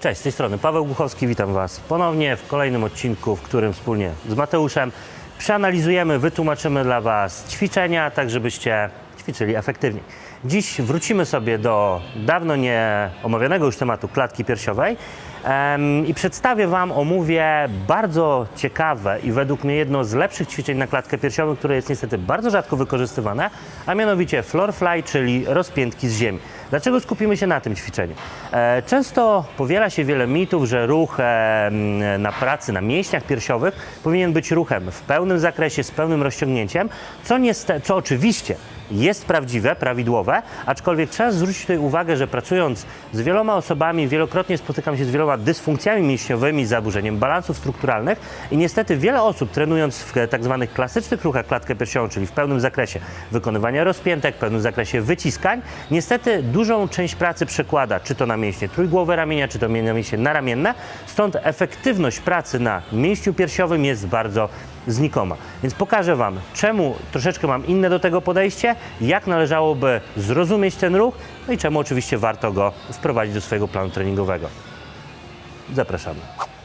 Cześć, z tej strony Paweł Głuchowski, witam Was ponownie w kolejnym odcinku, w którym wspólnie z Mateuszem przeanalizujemy, wytłumaczymy dla Was ćwiczenia, tak żebyście ćwiczyli efektywniej. Dziś wrócimy sobie do dawno nie omawianego już tematu klatki piersiowej i przedstawię Wam, omówię bardzo ciekawe i według mnie jedno z lepszych ćwiczeń na klatkę piersiową, które jest niestety bardzo rzadko wykorzystywane, a mianowicie floor fly, czyli rozpiętki z ziemi. Dlaczego skupimy się na tym ćwiczeniu? E, Często powiela się wiele mitów, że ruch na pracy, na mięśniach piersiowych powinien być ruchem w pełnym zakresie, z pełnym rozciągnięciem, co, nieste, co oczywiście jest prawdziwe, prawidłowe, aczkolwiek trzeba zwrócić tutaj uwagę, że pracując z wieloma osobami, wielokrotnie spotykam się z wieloma dysfunkcjami mięśniowymi, zaburzeniem balansów strukturalnych i niestety wiele osób trenując w tak zwanych klasycznych ruchach klatkę piersiową, czyli w pełnym zakresie wykonywania rozpiętek, w pełnym zakresie wyciskań, niestety dużą część pracy przekłada czy to na mięśnie trójgłowe ramienia, czy to na mięśnie naramienne, stąd efektywność pracy na mięśniu piersiowym jest bardzo znikoma. Więc pokażę Wam, czemu troszeczkę mam inne do tego podejście, jak należałoby zrozumieć ten ruch, no i czemu oczywiście warto go wprowadzić do swojego planu treningowego. Zapraszamy.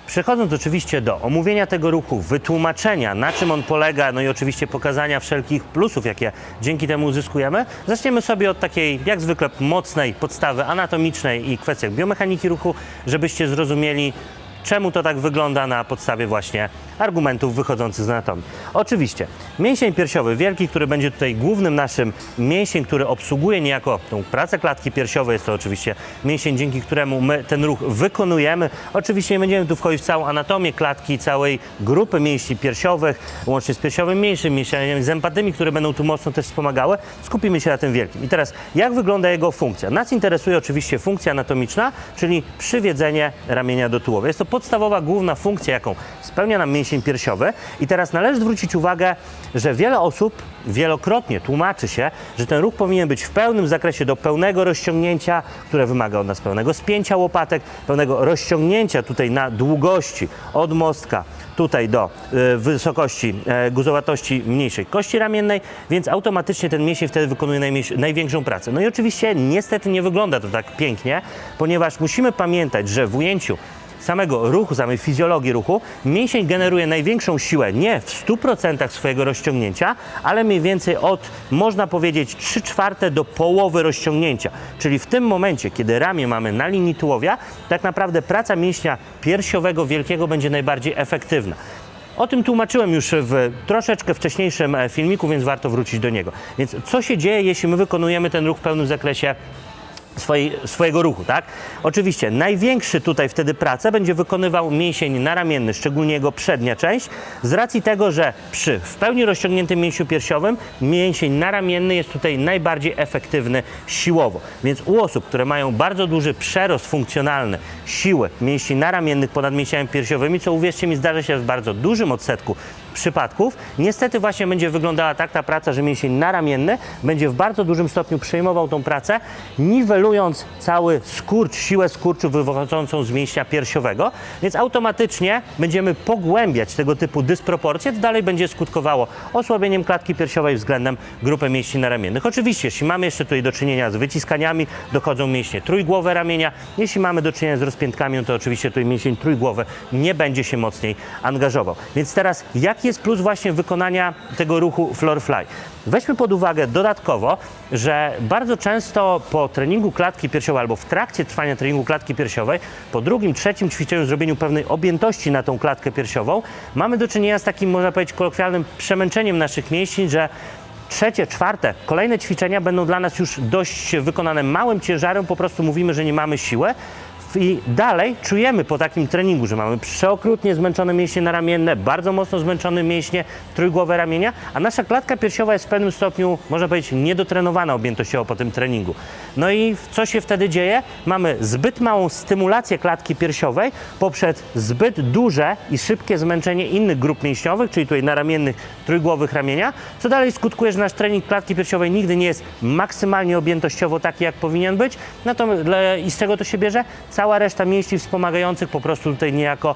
Przechodząc oczywiście do omówienia tego ruchu, wytłumaczenia na czym on polega, no i oczywiście pokazania wszelkich plusów, jakie dzięki temu uzyskujemy, zaczniemy sobie od takiej, jak zwykle, mocnej podstawy anatomicznej i kwestiach biomechaniki ruchu, żebyście zrozumieli, czemu to tak wygląda na podstawie właśnie argumentów wychodzących z anatomii. Oczywiście, mięsień piersiowy wielki, który będzie tutaj głównym naszym mięsień, który obsługuje niejako tą pracę klatki piersiowej, jest to oczywiście mięsień, dzięki któremu my ten ruch wykonujemy. Oczywiście nie będziemy tu wchodzić w całą anatomię klatki, całej grupy mięśni piersiowych, łącznie z piersiowym mniejszym, mięśniami zębatymi, które będą tu mocno też wspomagały. Skupimy się na tym wielkim. I teraz, jak wygląda jego funkcja? Nas interesuje oczywiście funkcja anatomiczna, czyli przywiedzenie ramienia do tułowia. Jest to podstawowa, główna funkcja, jaką spełnia nam mięsień piersiowy. I teraz należy zwrócić uwagę, że wiele osób wielokrotnie tłumaczy się, że ten ruch powinien być w pełnym zakresie do pełnego rozciągnięcia, które wymaga od nas pełnego spięcia łopatek, pełnego rozciągnięcia tutaj na długości od mostka tutaj do y, wysokości y, guzowatości mniejszej kości ramiennej, więc automatycznie ten mięsień wtedy wykonuje największą pracę. No i oczywiście niestety nie wygląda to tak pięknie, ponieważ musimy pamiętać, że w ujęciu samego ruchu, samej fizjologii ruchu, mięsień generuje największą siłę nie w 100% swojego rozciągnięcia, ale mniej więcej od, można powiedzieć, 3 czwarte do połowy rozciągnięcia. Czyli w tym momencie, kiedy ramię mamy na linii tułowia, tak naprawdę praca mięśnia piersiowego wielkiego będzie najbardziej efektywna. O tym tłumaczyłem już w troszeczkę wcześniejszym e, filmiku, więc warto wrócić do niego. Więc co się dzieje, jeśli my wykonujemy ten ruch w pełnym zakresie swojej, swojego ruchu, tak? Oczywiście największy tutaj wtedy pracę będzie wykonywał mięsień naramienny, szczególnie jego przednia część, z racji tego, że przy w pełni rozciągniętym mięsiu piersiowym mięsień naramienny jest tutaj najbardziej efektywny siłowo. Więc u osób, które mają bardzo duży przerost funkcjonalny siły mięśni naramiennych ponad mięśniami piersiowymi, co uwierzcie mi zdarza się w bardzo dużym odsetku przypadków, niestety właśnie będzie wyglądała tak ta praca, że mięsień naramienny będzie w bardzo dużym stopniu przejmował tą pracę, niwelując cały skurcz, siłę skurczu wywodzącą z mięśnia piersiowego, więc automatycznie będziemy pogłębiać tego typu dysproporcje, to dalej będzie skutkowało osłabieniem klatki piersiowej względem grupy mięśni naramiennych. Oczywiście, jeśli mamy jeszcze tutaj do czynienia z wyciskaniami, dochodzą mięśnie trójgłowe ramienia. Jeśli mamy do czynienia z rozpiętkami, no to oczywiście tutaj mięsień trójgłowy nie będzie się mocniej angażował. Więc teraz, jaki jest plus właśnie wykonania tego ruchu floor fly? Weźmy pod uwagę dodatkowo, że bardzo często po treningu klatki piersiowej albo w trakcie trwania treningu klatki piersiowej, po drugim, trzecim ćwiczeniu, zrobieniu pewnej objętości na tą klatkę piersiową, mamy do czynienia z takim, można powiedzieć, kolokwialnym przemęczeniem naszych mięśni, że trzecie, czwarte, kolejne ćwiczenia będą dla nas już dość wykonane małym ciężarem, po prostu mówimy, że nie mamy siły. I dalej czujemy po takim treningu, że mamy przeokrutnie zmęczone mięśnie naramienne, bardzo mocno zmęczone mięśnie trójgłowe ramienia, a nasza klatka piersiowa jest w pewnym stopniu, można powiedzieć, niedotrenowana objętościowo po tym treningu. No i co się wtedy dzieje? Mamy zbyt małą stymulację klatki piersiowej poprzez zbyt duże i szybkie zmęczenie innych grup mięśniowych, czyli tutaj naramiennych, trójgłowych ramienia, co dalej skutkuje, że nasz trening klatki piersiowej nigdy nie jest maksymalnie objętościowo taki, jak powinien być. Natomiast i z czego to się bierze? Cała reszta mięśni wspomagających po prostu tutaj niejako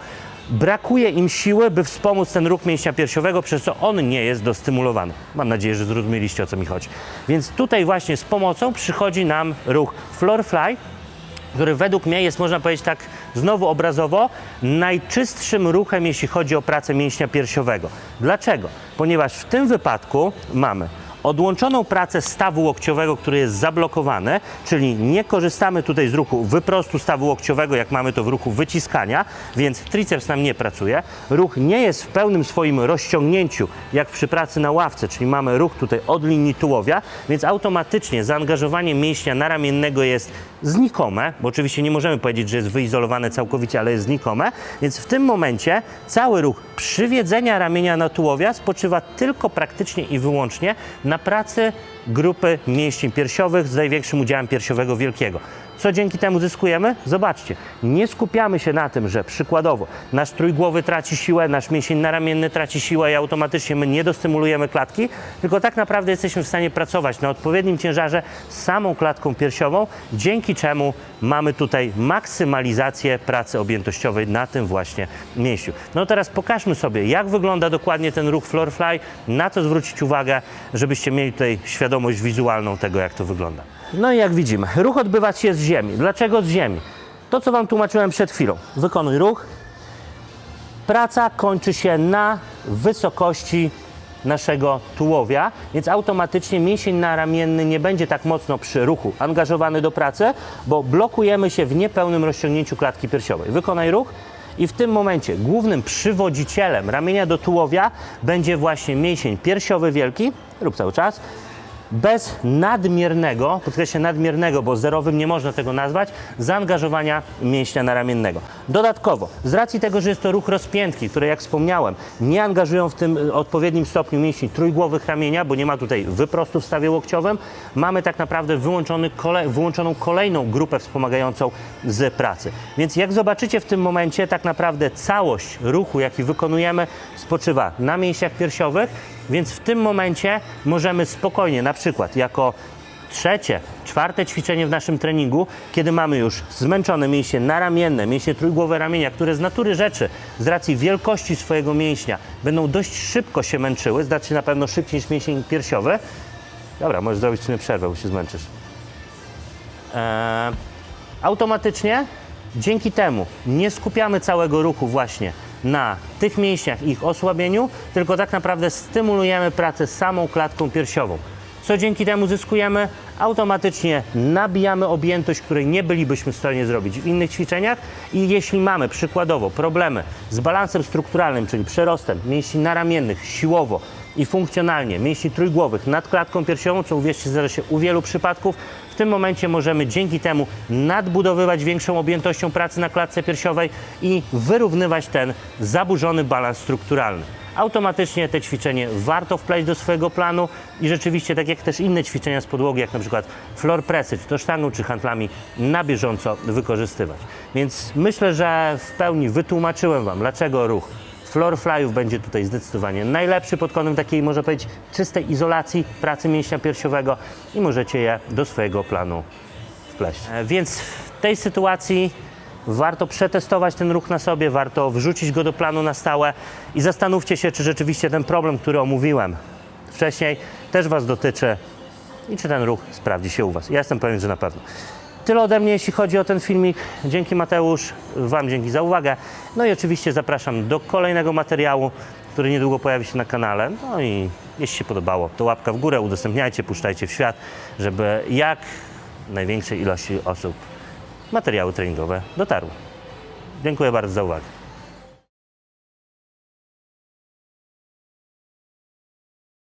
brakuje im siły, by wspomóc ten ruch mięśnia piersiowego, przez co on nie jest dostymulowany. Mam nadzieję, że zrozumieliście o co mi chodzi. Więc tutaj właśnie z pomocą przychodzi nam ruch floor fly, który według mnie jest, można powiedzieć tak znowu obrazowo, najczystszym ruchem, jeśli chodzi o pracę mięśnia piersiowego. Dlaczego? Ponieważ w tym wypadku mamy odłączoną pracę stawu łokciowego, który jest zablokowany, czyli nie korzystamy tutaj z ruchu wyprostu stawu łokciowego, jak mamy to w ruchu wyciskania, więc triceps nam nie pracuje. Ruch nie jest w pełnym swoim rozciągnięciu, jak przy pracy na ławce, czyli mamy ruch tutaj od linii tułowia, więc automatycznie zaangażowanie mięśnia naramiennego jest znikome, bo oczywiście nie możemy powiedzieć, że jest wyizolowane całkowicie, ale jest znikome, więc w tym momencie cały ruch przywiedzenia ramienia na tułowia spoczywa tylko praktycznie i wyłącznie na pracy grupy mięśni piersiowych z największym udziałem piersiowego wielkiego. Co dzięki temu zyskujemy? Zobaczcie, nie skupiamy się na tym, że przykładowo nasz trójgłowy traci siłę, nasz mięsień naramienny traci siłę i automatycznie my nie dostymulujemy klatki, tylko tak naprawdę jesteśmy w stanie pracować na odpowiednim ciężarze z samą klatką piersiową, dzięki czemu mamy tutaj maksymalizację pracy objętościowej na tym właśnie mięsiu. No teraz pokażmy sobie, jak wygląda dokładnie ten ruch floor fly, na co zwrócić uwagę, żebyście mieli tutaj świadomość wizualną tego, jak to wygląda. No i jak widzimy, ruch odbywa się z ziemi. Dlaczego z ziemi? To, co Wam tłumaczyłem przed chwilą. Wykonuj ruch. Praca kończy się na wysokości naszego tułowia, więc automatycznie mięsień naramienny nie będzie tak mocno przy ruchu angażowany do pracy, bo blokujemy się w niepełnym rozciągnięciu klatki piersiowej. Wykonaj ruch i w tym momencie głównym przywodzicielem ramienia do tułowia będzie właśnie mięsień piersiowy wielki, rób cały czas, bez nadmiernego, podkreślę nadmiernego, bo zerowym nie można tego nazwać, zaangażowania mięśnia naramiennego. Dodatkowo, z racji tego, że jest to ruch rozpiętki, które jak wspomniałem, nie angażują w tym odpowiednim stopniu mięśni trójgłowych ramienia, bo nie ma tutaj wyprostu w stawie łokciowym, mamy tak naprawdę wyłączony kole, wyłączoną kolejną grupę wspomagającą z pracy. Więc jak zobaczycie w tym momencie, tak naprawdę całość ruchu, jaki wykonujemy, spoczywa na mięśniach piersiowych, więc w tym momencie możemy spokojnie, na przykład jako trzecie, czwarte ćwiczenie w naszym treningu, kiedy mamy już zmęczone mięśnie naramienne, mięśnie trójgłowe ramienia, które z natury rzeczy, z racji wielkości swojego mięśnia, będą dość szybko się męczyły, znaczy na pewno szybciej niż mięsień piersiowy. Dobra, możesz zrobić w sumie przerwę, bo się zmęczysz. Eee, automatycznie dzięki temu nie skupiamy całego ruchu właśnie na tych mięśniach ich osłabieniu, tylko tak naprawdę stymulujemy pracę samą klatką piersiową. Co dzięki temu zyskujemy? Automatycznie nabijamy objętość, której nie bylibyśmy w stanie zrobić w innych ćwiczeniach i jeśli mamy przykładowo problemy z balansem strukturalnym, czyli przerostem mięśni naramiennych siłowo i funkcjonalnie mięśni trójgłowych nad klatką piersiową, co uwierzcie zdarza się u wielu przypadków, w tym momencie możemy dzięki temu nadbudowywać większą objętością pracy na klatce piersiowej i wyrównywać ten zaburzony balans strukturalny. Automatycznie te ćwiczenie warto wpleść do swojego planu i rzeczywiście, tak jak też inne ćwiczenia z podłogi, jak na przykład floor pressy, czy to sztangą, czy handlami, na bieżąco wykorzystywać. Więc myślę, że w pełni wytłumaczyłem Wam, dlaczego ruch floor flyów będzie tutaj zdecydowanie najlepszy pod kątem takiej, można powiedzieć, czystej izolacji pracy mięśnia piersiowego i możecie je do swojego planu wpleść. E, Więc w tej sytuacji warto przetestować ten ruch na sobie, warto wrzucić go do planu na stałe i zastanówcie się, czy rzeczywiście ten problem, który omówiłem wcześniej, też Was dotyczy i czy ten ruch sprawdzi się u Was. Ja jestem pewien, że na pewno. Tyle ode mnie, jeśli chodzi o ten filmik. Dzięki Mateusz, Wam dzięki za uwagę. No i oczywiście zapraszam do kolejnego materiału, który niedługo pojawi się na kanale. No i jeśli się podobało, to łapka w górę, udostępniajcie, puszczajcie w świat, żeby jak największej ilości osób materiały treningowe dotarły. Dziękuję bardzo za uwagę.